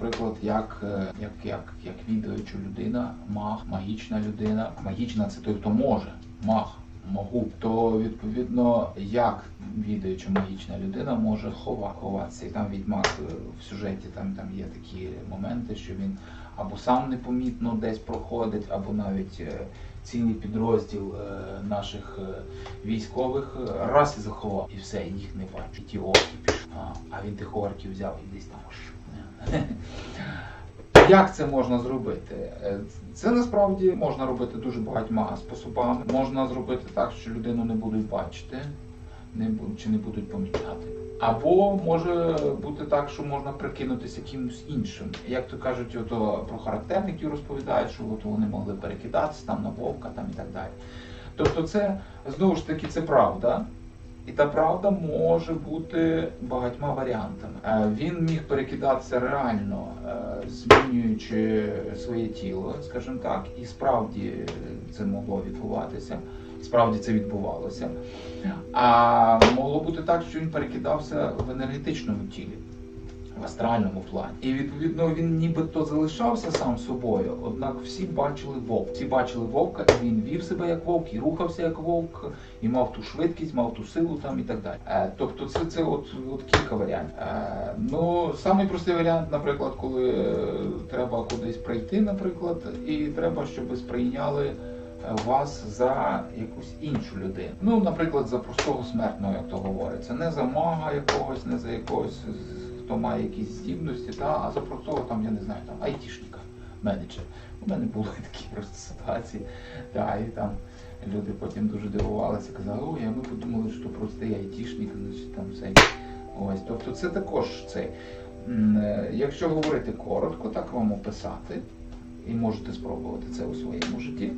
наприклад, як, е, як, як, як відаюча людина, маг, магічна людина. Магічна це той, хто може, маг. Могу, то відповідно як відаюча магічна людина може хова, ховатися. І там відьмак е, в сюжеті там, там є такі моменти, що він або сам непомітно десь проходить, або навіть е, цілий підрозділ наших військових раз і заховав, і все, їх не бачить. Ті орки пішли. А він тих орків взяв і десь там. Як це можна зробити? Е, Це насправді можна робити дуже багатьма способами. Можна зробити так, що людину не будуть бачити, не бу- чи не будуть помічати. Або може бути так, що можна прикинутися кимось іншим. Як то кажуть, ото про характерників розповідають, що от вони могли перекидатися там на вовка там і так далі. Тобто, це знову ж таки це правда. І та правда може бути багатьма варіантами. Е, Він міг перекидатися реально, е, змінюючи своє тіло, скажімо так, і справді це могло відбуватися. Справді це відбувалося. А могло бути так, що він перекидався в енергетичному тілі, в астральному плані. І відповідно він нібито залишався сам собою, однак всі бачили вовк. Всі бачили вовка, і він вів себе як вовк, і рухався як вовк, і мав ту швидкість, мав ту силу там і так далі. Е, тобто це, це от, от кілька варіантів. Е, ну, самий простий варіант, наприклад, коли е, треба кудись прийти, наприклад, і треба, щоб сприйняли е, вас за якусь іншу людину. Ну, наприклад, за простого смертного, як то говориться, не за мага якогось, не за якогось, хто має якісь здібності, та, а за простого там, я не знаю, там айтішника, менеджера. У мене були такі просто ситуації. Та, і там люди потім дуже дивувалися, казали, ой, а ми подумали, що простий айтішник, значить там все. Ось, тобто це також цей. Е, Якщо говорити коротко, так вам описати, і можете спробувати це у своєму житті,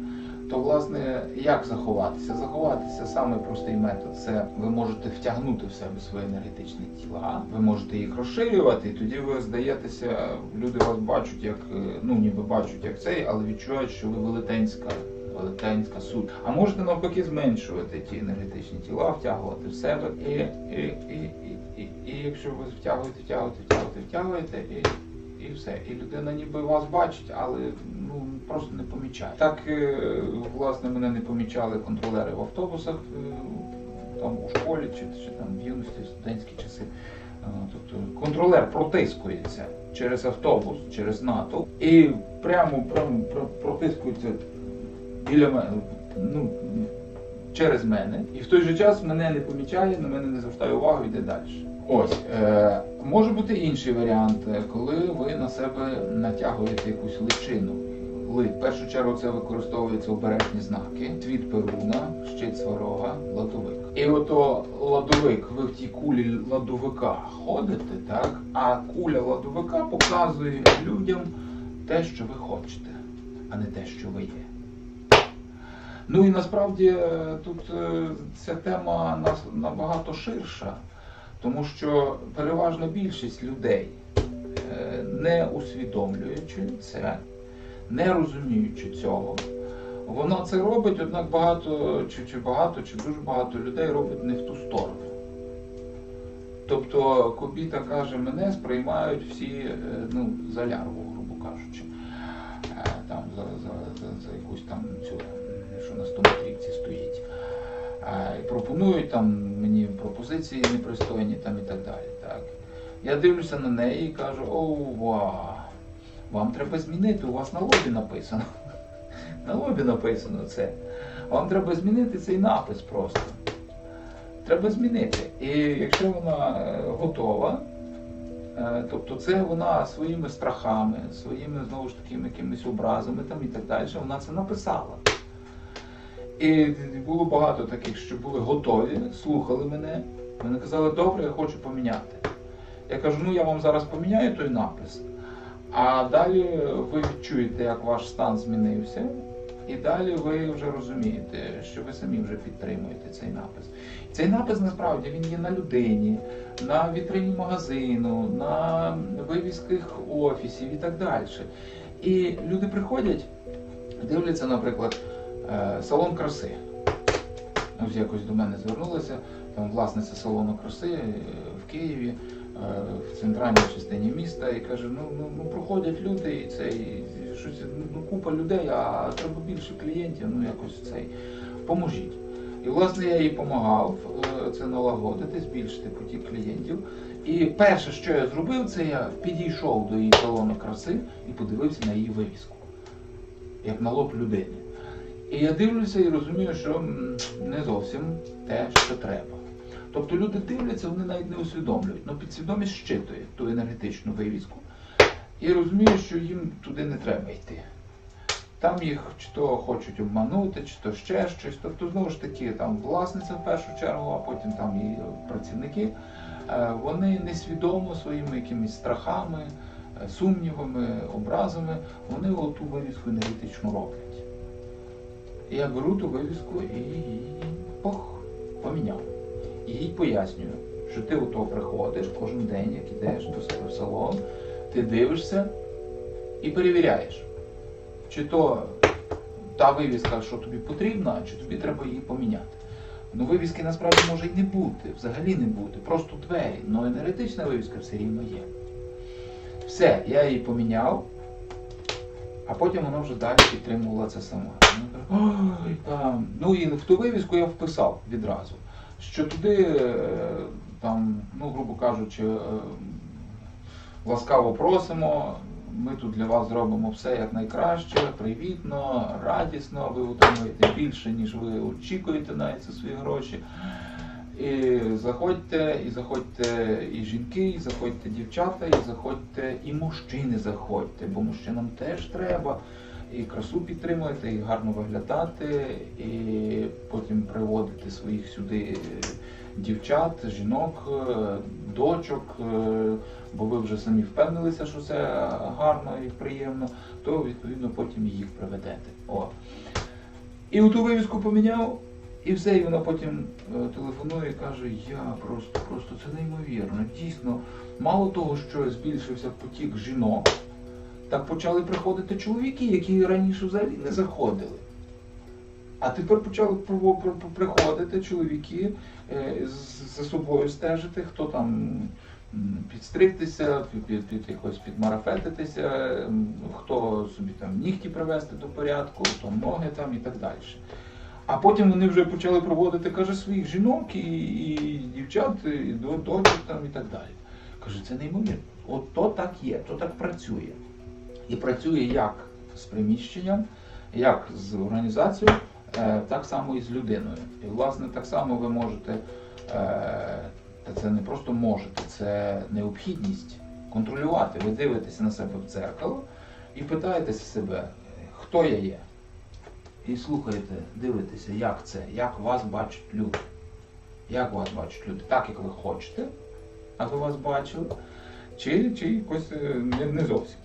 то власне як заховатися? Заховатися самий простий метод це ви можете втягнути в себе свої енергетичні тіла, ви можете їх розширювати, і тоді ви здаєтеся, люди вас бачать як е, ну ніби бачать як цей, але відчувають, що ви велетенська. Велетенська суть. А можете навпаки зменшувати ті енергетичні тіла, втягувати в себе. І, і, і, і, і, і якщо ви втягуєте, втягуєте, втягуєте, втягуєте, і, і все. І людина ніби вас бачить, але ну просто не помічає. Так е, власне мене не помічали контролери в автобусах, е, там у школі чи, чи там в юності, студентські часи. Тобто контролер протискується через автобус, через НАТО і прямо, прямо протискується біля мене, ну, через мене. І в той же час мене не помічає, на мене не звертає увагу, йде далі. Ось е, може бути інший варіант, е, коли ви на себе натягуєте якусь личину. Ли. В першу чергу це використовуються обережні знаки. Цвіт перуна, щит сварога, ладовик. І ото ладовик, ви в тій кулі ладовика ходите, так? А куля ладовика показує людям те, що ви хочете, а не те, що ви є. Ну і насправді е, тут е, ця тема набагато ширша, тому що переважна більшість людей, е, не усвідомлюючи це, не розуміючи цього, вона це робить, однак багато чи, чи багато, чи дуже багато людей робить не в ту сторону. Тобто Кобіта каже, мене сприймають всі е, ну, за лярву, грубо кажучи. Е, Там за, за, за, за якусь там цю, що на стометрівці стоїть. Е, І пропонують там мені пропозиції непристойні там і так далі. Так. Я дивлюся на неї і кажу, ова, вам треба змінити, у вас на лобі написано. На лобі написано це. Вам треба змінити цей напис просто. Треба змінити. І якщо вона е, готова, е, тобто це вона своїми страхами, своїми знову ж таки якимись образами там і так далі, вона це написала. І було багато таких, що були готові, слухали мене. Вони казали, добре, я хочу поміняти. Я кажу, ну я вам зараз поміняю той напис, а далі ви відчуєте, як ваш стан змінився, і далі ви вже розумієте, що ви самі вже підтримуєте цей напис. Цей напис насправді він є на людині, на вітрині магазину, на вивісках офісів і так далі. І люди приходять, дивляться, наприклад, е, салон краси. Ось якось до мене звернулися, там власниця салону краси е, в Києві. В центральній частині міста і каже: ну, ну, ну проходять люди, і це і щось, ну, ну, купа людей, а треба більше клієнтів, ну якось цей. Поможіть. І власне я їй допомагав е, це налагодити, збільшити потік клієнтів. І перше, що я зробив, це я підійшов до її салону краси і подивився на її вивіску, як на лоб людини. І я дивлюся і розумію, що не зовсім те, що треба. Тобто люди дивляться, вони навіть не усвідомлюють, але підсвідомість щитує ту енергетичну вивіску і розуміє, що їм туди не треба йти. Там їх чи то хочуть обманути, чи то ще щось. Тобто, знову ж таки, там власниця в першу чергу, а потім там і працівники. Е, Вони несвідомо своїми якимись страхами, е, сумнівами, образами, вони оту вивіску енергетичну роблять. Я беру ту вивіску і пох, поміняв. І їй пояснюю, що ти ото приходиш кожен день, як ідеш до себе в салон, ти дивишся і перевіряєш, чи то та вивіска, що тобі потрібна, чи тобі треба її поміняти. Ну, вивіски насправді може і не бути, взагалі не бути, просто двері. але енергетична вивіска все рівно є. Все, я її поміняв, а потім вона вже далі підтримувала це сама. Вона каже. Ну і в ту вивіску я вписав відразу, що туди, е, там, ну, грубо кажучи, е, ласкаво просимо. Ми тут для вас зробимо все як найкраще, привітно, радісно. Ви отримуєте більше, ніж ви очікуєте навіть за свої гроші. І заходьте, і заходьте і жінки, і заходьте дівчата, і заходьте і мужчини заходьте, бо мужчинам теж треба і красу підтримувати, і гарно виглядати, і потім приводити своїх сюди дівчат, жінок, е, дочок, е, бо ви вже самі впевнилися, що це гарно і приємно, то відповідно потім їх приведете. О. І оту вивіску поміняв, і все, і вона потім е, телефонує і каже, я просто, просто це неймовірно. Дійсно, мало того, що збільшився потік жінок, так почали приходити чоловіки, які раніше взагалі не заходили. А тепер почали приходити чоловіки е, за собою стежити, хто там підстригтися, під, під, якось підмарафетитися, хто собі там нігті привести до порядку, хто ноги там і так далі. А потім вони вже почали проводити, каже, своїх жінок і, і дівчат, і до- дочок там і так далі. Каже, це неймовірно. От то так є, то так працює. І працює як з приміщенням, як з організацією, е, так само і з людиною. І власне так само ви можете, е, та це не просто можете, це необхідність контролювати. Ви дивитеся на себе в дзеркало і питаєтеся себе, хто я є. І слухаєте, дивитеся, як це, як вас бачать люди. Як вас бачать люди, так як ви хочете, аби вас бачили, чи, чи якось е, не, не зовсім.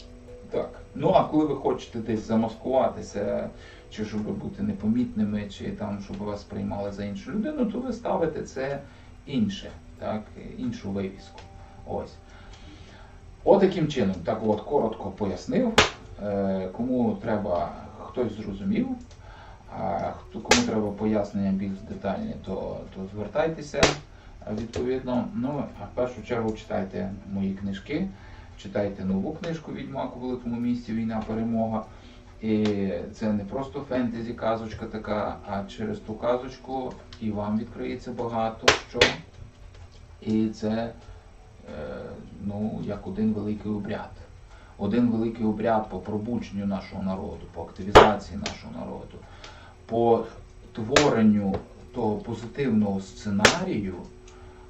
Так. Ну а коли ви хочете десь замаскуватися, чи щоб бути непомітними, чи там, щоб вас приймали за іншу людину, то ви ставите це інше, так, іншу вивіску. Ось. От таким чином, так от коротко пояснив. Е, Кому треба, хтось зрозумів, а кому треба пояснення більш детальні, то, то звертайтеся відповідно. Ну, а в першу чергу читайте мої книжки, читайте нову книжку Відьмак у великому місті Війна перемога. І це не просто фентезі казочка така, а через ту казочку і вам відкриється багато що. І це е, ну, як один великий обряд. Один великий обряд по пробудженню нашого народу, по активізації нашого народу, по творенню того позитивного сценарію,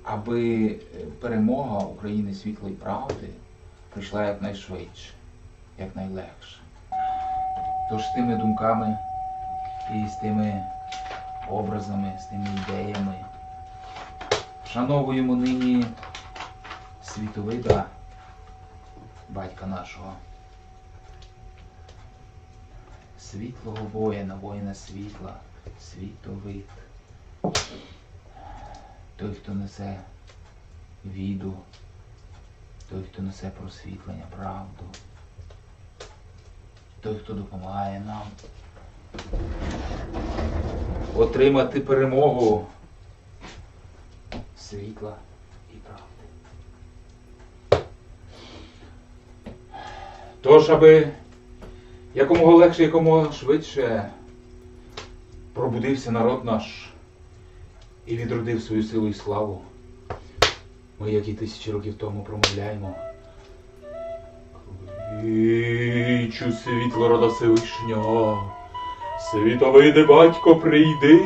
аби е, перемога України світлої правди прийшла якнайшвидше, якнайлегше. Тож з тими думками і з тими образами, з тими ідеями вшановуємо нині світовида батька нашого. Світлого воїна, воїна світла, світовид. Той, хто несе віду, той, хто несе просвітлення, правду, той, хто допомагає нам отримати перемогу світла і правди. Тож, аби якомога легше, якомога швидше пробудився народ наш і відродив свою силу і славу. Ми, як і тисячі років тому, промовляємо. Кличу світло рода Всевишнього, світовиде батько прийди.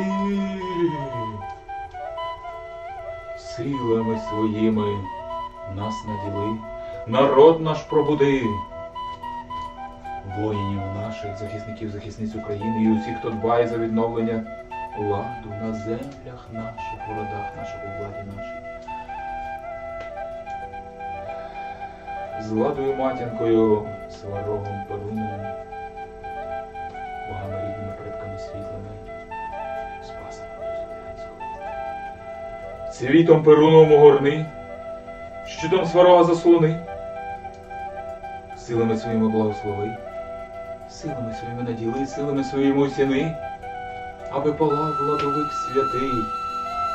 Силами своїми нас наділи, народ наш пробуди. Воїнів наших, захисників, захисниць України і усіх, хто дбає за відновлення ладу на землях наших, в городах наших, у владі нашій. З ладою матінкою, сварогом Перуном, богами рідними предками світлими, спасом. Цвітом Перуном огорни, щитом сварога заслони, силами своїми благослови, силами своїми наділи, силами своїми осяни, аби палав владовик святий,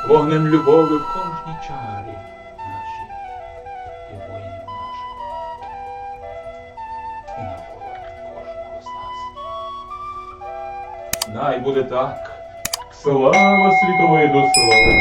вогнем любові в кожній чарі Най буде так. Слава світової до слава